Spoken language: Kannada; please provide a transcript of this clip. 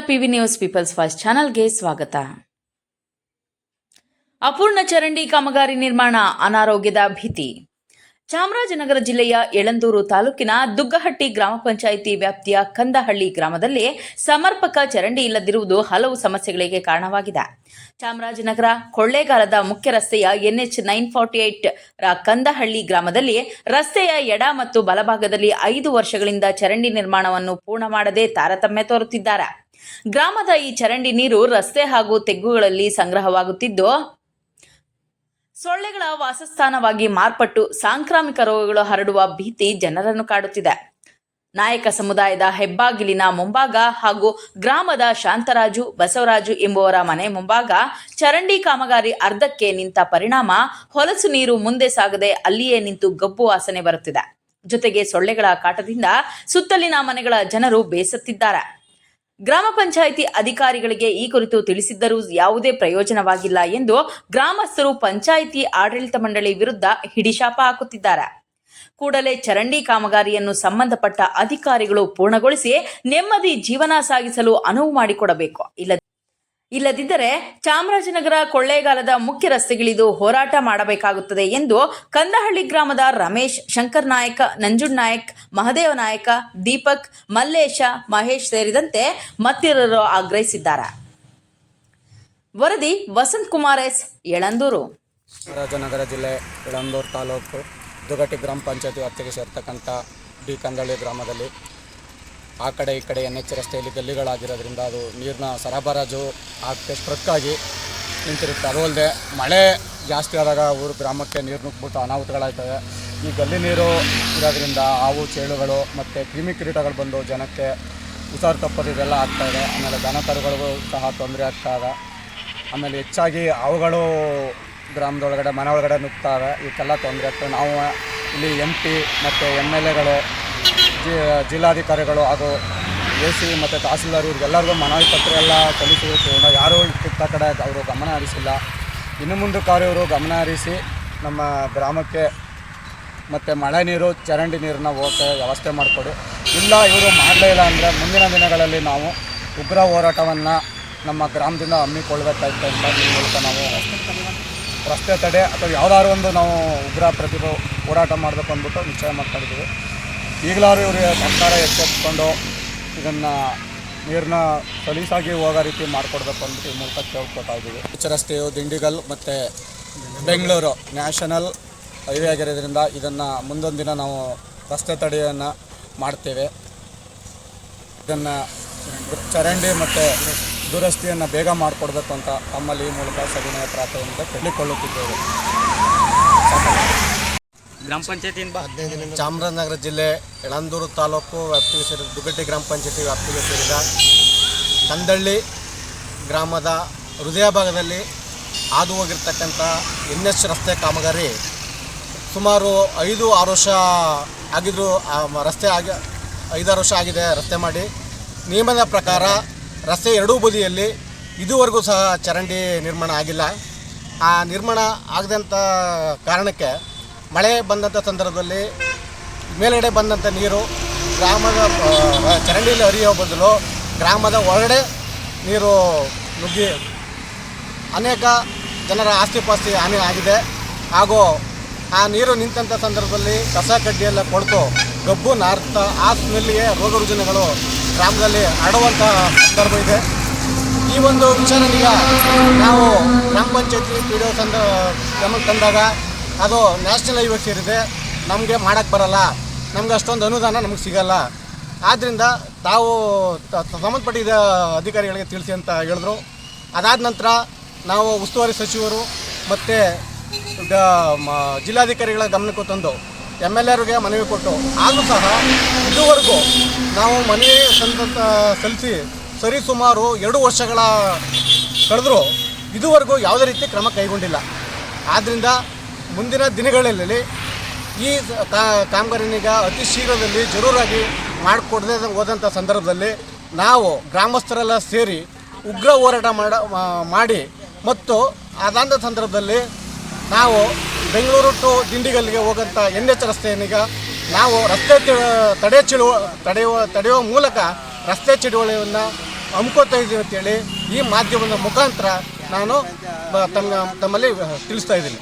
ಪಿವಿ ನ್ಯೂಸ್ ಪೀಪಲ್ಸ್ ಫಸ್ಟ್ ಚಾನಲ್ಗೆ ಸ್ವಾಗತ. ಅಪೂರ್ಣ ಚರಂಡಿ ಕಾಮಗಾರಿ ನಿರ್ಮಾಣ ಅನಾರೋಗ್ಯದ ಭೀತಿ. ಚಾಮರಾಜನಗರ ಜಿಲ್ಲೆಯ ಯಳಂದೂರು ತಾಲೂಕಿನ ದುಗ್ಗಹಟ್ಟಿ ಗ್ರಾಮ ಪಂಚಾಯಿತಿ ವ್ಯಾಪ್ತಿಯ ಕಂದಹಳ್ಳಿ ಗ್ರಾಮದಲ್ಲಿ ಸಮರ್ಪಕ ಚರಂಡಿ ಇಲ್ಲದಿರುವುದು ಹಲವು ಸಮಸ್ಯೆಗಳಿಗೆ ಕಾರಣವಾಗಿದೆ. ಚಾಮರಾಜನಗರ ಕೊಳ್ಳೇಗಾಲದ ಮುಖ್ಯ ರಸ್ತೆಯ ಎನ್ಎಚ್ ನೈನ್ ಫಾರ್ಟಿ ಏಟ್ ರ ಕಂದಹಳ್ಳಿ ಗ್ರಾಮದಲ್ಲಿ ರಸ್ತೆಯ ಎಡ ಮತ್ತು ಬಲಭಾಗದಲ್ಲಿ ಐದು ವರ್ಷಗಳಿಂದ ಚರಂಡಿ ನಿರ್ಮಾಣವನ್ನು ಪೂರ್ಣ ಮಾಡದೆ ತಾರತಮ್ಯ ತೋರುತ್ತಿದ್ದಾರೆ. ಗ್ರಾಮದ ಈ ಚರಂಡಿ ನೀರು ರಸ್ತೆ ಹಾಗೂ ತೆಗ್ಗುಗಳಲ್ಲಿ ಸಂಗ್ರಹವಾಗುತ್ತಿದ್ದು ಸೊಳ್ಳೆಗಳ ವಾಸಸ್ಥಾನವಾಗಿ ಮಾರ್ಪಟ್ಟು ಸಾಂಕ್ರಾಮಿಕ ರೋಗಗಳು ಹರಡುವ ಭೀತಿ ಜನರನ್ನು ಕಾಡುತ್ತಿದೆ. ನಾಯಕ ಸಮುದಾಯದ ಹೆಬ್ಬಾಗಿಲಿನ ಮುಂಭಾಗ ಹಾಗೂ ಗ್ರಾಮದ ಶಾಂತರಾಜು, ಬಸವರಾಜು ಎಂಬುವರ ಮನೆ ಮುಂಭಾಗ ಚರಂಡಿ ಕಾಮಗಾರಿ ಅರ್ಧಕ್ಕೆ ನಿಂತ ಪರಿಣಾಮ, ಹೊಲಸು ನೀರು ಮುಂದೆ ಸಾಗದೆ ಅಲ್ಲಿಯೇ ನಿಂತು ಗಬ್ಬು ವಾಸನೆ ಬರುತ್ತಿದೆ. ಜೊತೆಗೆ ಸೊಳ್ಳೆಗಳ ಕಾಟದಿಂದ ಸುತ್ತಲಿನ ಮನೆಗಳ ಜನರು ಬೇಸತ್ತಿದ್ದಾರೆ. ಗ್ರಾಮ ಪಂಚಾಯಿತಿ ಅಧಿಕಾರಿಗಳಿಗೆ ಈ ಕುರಿತು ತಿಳಿಸಿದ್ದರೂ ಯಾವುದೇ ಪ್ರಯೋಜನವಾಗಿಲ್ಲ ಎಂದು ಗ್ರಾಮಸ್ಥರು ಪಂಚಾಯಿತಿ ಆಡಳಿತ ಮಂಡಳಿ ವಿರುದ್ಧ ಹಿಡಿಶಾಪ ಹಾಕುತ್ತಿದ್ದಾರೆ. ಕೂಡಲೇ ಚರಂಡಿ ಕಾಮಗಾರಿಯನ್ನು ಸಂಬಂಧಪಟ್ಟ ಅಧಿಕಾರಿಗಳು ಪೂರ್ಣಗೊಳಿಸಿ ನೆಮ್ಮದಿ ಜೀವನ ಸಾಗಿಸಲು ಅನುವು ಮಾಡಿಕೊಡಬೇಕು. ಇಲ್ಲ ಇಲ್ಲದಿದ್ದರೆ ಚಾಮರಾಜನಗರ ಕೊಳ್ಳೇಗಾಲದ ಮುಖ್ಯ ರಸ್ತೆಗಿಳಿದು ಹೋರಾಟ ಮಾಡಬೇಕಾಗುತ್ತದೆ ಎಂದು ಕಂದಹಳ್ಳಿ ಗ್ರಾಮದ ರಮೇಶ್, ಶಂಕರ್ ನಾಯಕ, ನಂಜುಂಡ್ ನಾಯಕ್, ಮಹದೇವ ನಾಯಕ, ದೀಪಕ್, ಮಲ್ಲೇಶ, ಮಹೇಶ್ ಸೇರಿದಂತೆ ಮತ್ತಿರರು ಆಗ್ರಹಿಸಿದ್ದಾರೆ. ವರದಿ ವಸಂತ್ ಕುಮಾರ್ ಎಸ್, ಯಳಂದೂರು. ಚಾಮರಾಜನಗರ ಜಿಲ್ಲೆ, ಯಳಂದೂರು ತಾಲೂಕು, ದುಗಟಿ ಗ್ರಾಮ ಪಂಚಾಯತಿ ವ್ಯಾಪ್ತಿಗೆ ಸೇರ್ತಕ್ಕಂಥ ಡಿ. ಕಂದಳ್ಳಿ ಗ್ರಾಮದಲ್ಲಿ ಆ ಕಡೆ ಈ ಕಡೆ ಎನ್ ಎಚ್ ರಸ್ತೆಯಲ್ಲಿ ಗಲ್ಲಿಗಳಾಗಿರೋದ್ರಿಂದ ಅದು ನೀರಿನ ಸರಬರಾಜು ಆಗಕ್ಕೆ ಸ್ಟ್ರಕ್ಕಾಗಿ ನಿಂತಿರುತ್ತೆ. ಅದು ಅಲ್ಲದೆ ಮಳೆ ಜಾಸ್ತಿ ಆದಾಗ ಊರು ಗ್ರಾಮಕ್ಕೆ ನೀರು ನುಗ್ಬಿಟ್ಟು ಅನಾಹುತಗಳಾಗ್ತವೆ. ಈ ಗಲ್ಲಿ ನೀರು ಇರೋದ್ರಿಂದ ಹಾವು, ಚೇಳುಗಳು ಮತ್ತು ಕ್ರಿಮಿ ಕೀಟಗಳು ಬಂದು ಜನಕ್ಕೆ ಹುಷಾರು ತಪ್ಪದು ಇದೆಲ್ಲ ಆಗ್ತಾಯಿದೆ ಆಮೇಲೆ ದನ ಕರುಗಳಿಗೂ ಸಹ ತೊಂದರೆ ಆಗ್ತಾಯಿದೆ ಆಮೇಲೆ ಹೆಚ್ಚಾಗಿ ಅವುಗಳು ಗ್ರಾಮದೊಳಗಡೆ, ಮನೆ ಒಳಗಡೆ ನುಗ್ತಾವೆ ಇವಕ್ಕೆಲ್ಲ ತೊಂದರೆ ಆಗ್ತವೆ ನಾವು ಇಲ್ಲಿ ಎಂ ಪಿ ಮತ್ತು ಎಂ ಎಲ್ ಎಗಳು ಜಿ, ಜಿಲ್ಲಾಧಿಕಾರಿಗಳು ಹಾಗೂ ಎ ಸಿ ಮತ್ತು ತಹಸೀಲ್ದಾರ್ ಇವ್ರಿಗೆಲ್ಲರಿಗೂ ಮನವಿ ಪತ್ರ ಎಲ್ಲ ಸಲ್ಲಿಸಿದ್ರು ಯಾರೂ ಇತ್ತ ಕಡೆ ಅವರು ಗಮನ ಹರಿಸಿಲ್ಲ. ಇನ್ನು ಮುಂದಕ್ಕಾರು ಇವರು ಗಮನ ಹರಿಸಿ ನಮ್ಮ ಗ್ರಾಮಕ್ಕೆ ಮತ್ತು ಮಳೆ ನೀರು, ಚರಂಡಿ ನೀರನ್ನ ಹೋಗಕ್ಕೆ ವ್ಯವಸ್ಥೆ ಮಾಡಿಕೊಡಿ. ಇಲ್ಲ, ಇವರು ಮಾಡಲೇ ಇಲ್ಲ ಅಂದರೆ ಮುಂದಿನ ದಿನಗಳಲ್ಲಿ ನಾವು ಉಗ್ರ ಹೋರಾಟವನ್ನು ನಮ್ಮ ಗ್ರಾಮದಿಂದ ಹಮ್ಮಿಕೊಳ್ಬೇಕಾಯ್ತು ಅಂತ ಮೂಲಕ ನಾವು ರಸ್ತೆ ತಡೆ ಅಥವಾ ಯಾವುದಾದ್ರು ಒಂದು ನಾವು ಉಗ್ರ ಪ್ರತಿಭೆ ಹೋರಾಟ ಮಾಡಬೇಕು ಅಂದ್ಬಿಟ್ಟು ನಿಶ್ಚಯ ಮಾಡ್ಕೊಂಡಿದ್ದೀವಿ. ಈಗಲಾದ್ರು ಇವರಿಗೆ ಸರ್ಕಾರ ಎಚ್ಚೆತ್ಕೊಂಡು ಇದನ್ನು ನೀರನ್ನ ಸಲೀಸಾಗಿ ಹೋಗೋ ರೀತಿ ಮಾಡಿಕೊಡ್ಬೇಕು ಅಂದ್ಬಿಟ್ಟು ಈ ಮೂಲಕ ಕೇಳ್ಕೊತಾ ಇದ್ದೀವಿ. ರಸ್ತೆಯು ದಿಂಡಿಗಲ್ ಮತ್ತು ಬೆಂಗಳೂರು ನ್ಯಾಷನಲ್ ಹೈವೇ ಆಗಿರೋದ್ರಿಂದ ಇದನ್ನು ಮುಂದೊಂದು ದಿನ ನಾವು ರಸ್ತೆ ತಡೆಯನ್ನು ಮಾಡ್ತೇವೆ. ಇದನ್ನು ಚರಂಡಿ ಮತ್ತು ದುರಸ್ತಿಯನ್ನು ಬೇಗ ಮಾಡಿಕೊಡ್ಬೇಕು ಅಂತ ತಮ್ಮಲ್ಲಿ ಈ ಮೂಲಕ ಸವಿನಯ ಪ್ರಾರ್ಥನೆಯಿಂದ ಕೇಳಿಕೊಳ್ಳುತ್ತಿದ್ದೇವೆ. ಗ್ರಾಮ ಪಂಚಾಯತಿಯಿಂದ ಚಾಮರಾಜನಗರ ಜಿಲ್ಲೆ, ಯಳಂದೂರು ತಾಲೂಕು ವ್ಯಾಪ್ತಿಗೆ ಸೇರಿದ ದುಗಟ್ಟಿ ಗ್ರಾಮ ಪಂಚಾಯತಿ ವ್ಯಾಪ್ತಿಗೆ ಸೇರಿದ ಕಂದಳ್ಳಿ ಗ್ರಾಮದ ಹೃದಯ ಭಾಗದಲ್ಲಿ ಹಾದು ಹೋಗಿರ್ತಕ್ಕಂಥ ಎನ್ ಎಚ್ ರಸ್ತೆ ಕಾಮಗಾರಿ ಸುಮಾರು ಐದು ಆರು ವರ್ಷ ಆಗಿದ್ರು ರಸ್ತೆ ಆಗಿ ಐದಾರು ವರ್ಷ ಆಗಿದೆ ರಸ್ತೆ ಮಾಡಿ. ನಿಯಮದ ಪ್ರಕಾರ ರಸ್ತೆ ಎರಡೂ ಬದಿಯಲ್ಲಿ ಇದುವರೆಗೂ ಸಹ ಚರಂಡಿ ನಿರ್ಮಾಣ ಆಗಿಲ್ಲ. ಆ ನಿರ್ಮಾಣ ಆಗದಂಥ ಕಾರಣಕ್ಕೆ ಮಳೆ ಬಂದಂಥ ಸಂದರ್ಭದಲ್ಲಿ ಮೇಲ್ಗಡೆ ಬಂದಂಥ ನೀರು ಗ್ರಾಮದ ಚರಂಡಿಯಲ್ಲಿ ಹರಿಯೋ ಬದಲು ಗ್ರಾಮದ ಒಳಗಡೆ ನೀರು ನುಗ್ಗಿ ಅನೇಕ ಜನರ ಆಸ್ತಿಪಾಸ್ತಿ ಹಾನಿ ಆಗಿದೆ. ಹಾಗೂ ಆ ನೀರು ನಿಂತಂಥ ಸಂದರ್ಭದಲ್ಲಿ ಕಸ ಕಡ್ಡಿಯೆಲ್ಲ ಕೊಡ್ತು. ಗಬ್ಬು ನಾರ್ತಾ, ಆ ಸ್ಮೆಲ್ಲಿಗೆ ರೋಗ ರುಜಿನಗಳು ಗ್ರಾಮದಲ್ಲಿ ಹರಡುವಂಥ ಸಂದರ್ಭ ಇದೆ. ಈ ಒಂದು ವಿಚಾರನೀಗ ನಾವು ಗ್ರಾಮ ಪಂಚಾಯತಿ ಪಿ ಡಿ ಸಂದ ಗಮನಕ್ಕೆ ತಂದಾಗ ಅದು ನ್ಯಾಷನಲ್ ಹೈವೇ ಸೇರಿದೆ ನಮಗೆ ಮಾಡೋಕ್ಕೆ ಬರಲ್ಲ. ನಮ್ಗೆ ಅಷ್ಟೊಂದು ಅನುದಾನ ನಮಗೆ ಸಿಗಲ್ಲ. ಆದ್ದರಿಂದ ತಾವು ಸಂಬಂಧಪಟ್ಟಿದ್ದ ಅಧಿಕಾರಿಗಳಿಗೆ ತಿಳಿಸಿ ಅಂತ ಹೇಳಿದ್ರು. ಅದಾದ ನಂತರ ನಾವು ಉಸ್ತುವಾರಿ ಸಚಿವರು ಮತ್ತು ಜಿಲ್ಲಾಧಿಕಾರಿಗಳ ಗಮನಕ್ಕೆ ತಂದು ಎಂ ಎಲ್ ಎರಿಗೆ ಮನವಿ ಕೊಟ್ಟು ಆದರೂ ಸಹ ಇದುವರೆಗೂ ನಾವು ಮನವಿ ಸಂತ ಸಲ್ಲಿಸಿ ಸರಿ ಸುಮಾರು ಎರಡು ವರ್ಷಗಳ ಕಳೆದರೂ ಇದುವರೆಗೂ ಯಾವುದೇ ರೀತಿ ಕ್ರಮ ಕೈಗೊಂಡಿಲ್ಲ. ಆದ್ದರಿಂದ ಮುಂದಿನ ದಿನಗಳಲ್ಲಿ ಈ ಕಾಮಗಾರಿನೀಗ ಅತಿ ಶೀಘ್ರದಲ್ಲಿ ಜರೂರಾಗಿ ಮಾಡಿಕೊಡದೆ ಹೋದಂಥ ಸಂದರ್ಭದಲ್ಲಿ ನಾವು ಗ್ರಾಮಸ್ಥರೆಲ್ಲ ಸೇರಿ ಉಗ್ರ ಹೋರಾಟ ಮಾಡ ಮಾಡಿ ಮತ್ತು ಅದಾದ ಸಂದರ್ಭದಲ್ಲಿ ನಾವು ಬೆಂಗಳೂರು ಟು ದಿಂಡಿಗಲ್ಲಿಗೆ ಹೋಗೋಂಥ ಎನ್ ಎಚ್ ರಸ್ತೆಯನ್ನೀಗ ನಾವು ರಸ್ತೆ ತಡೆ ಚಿಳುವ ತಡೆಯುವ ತಡೆಯುವ ಮೂಲಕ ರಸ್ತೆ ಚಳುವಳಿಯನ್ನು ಹಮ್ಕೋತಾ ಇದ್ದೀವಿ ಅಂತೇಳಿ ಈ ಮಾಧ್ಯಮದ ಮುಖಾಂತರ ನಾನು ತಮ್ಮ ತಮ್ಮಲ್ಲಿ ತಿಳಿಸ್ತಾ ಇದ್ದೀನಿ.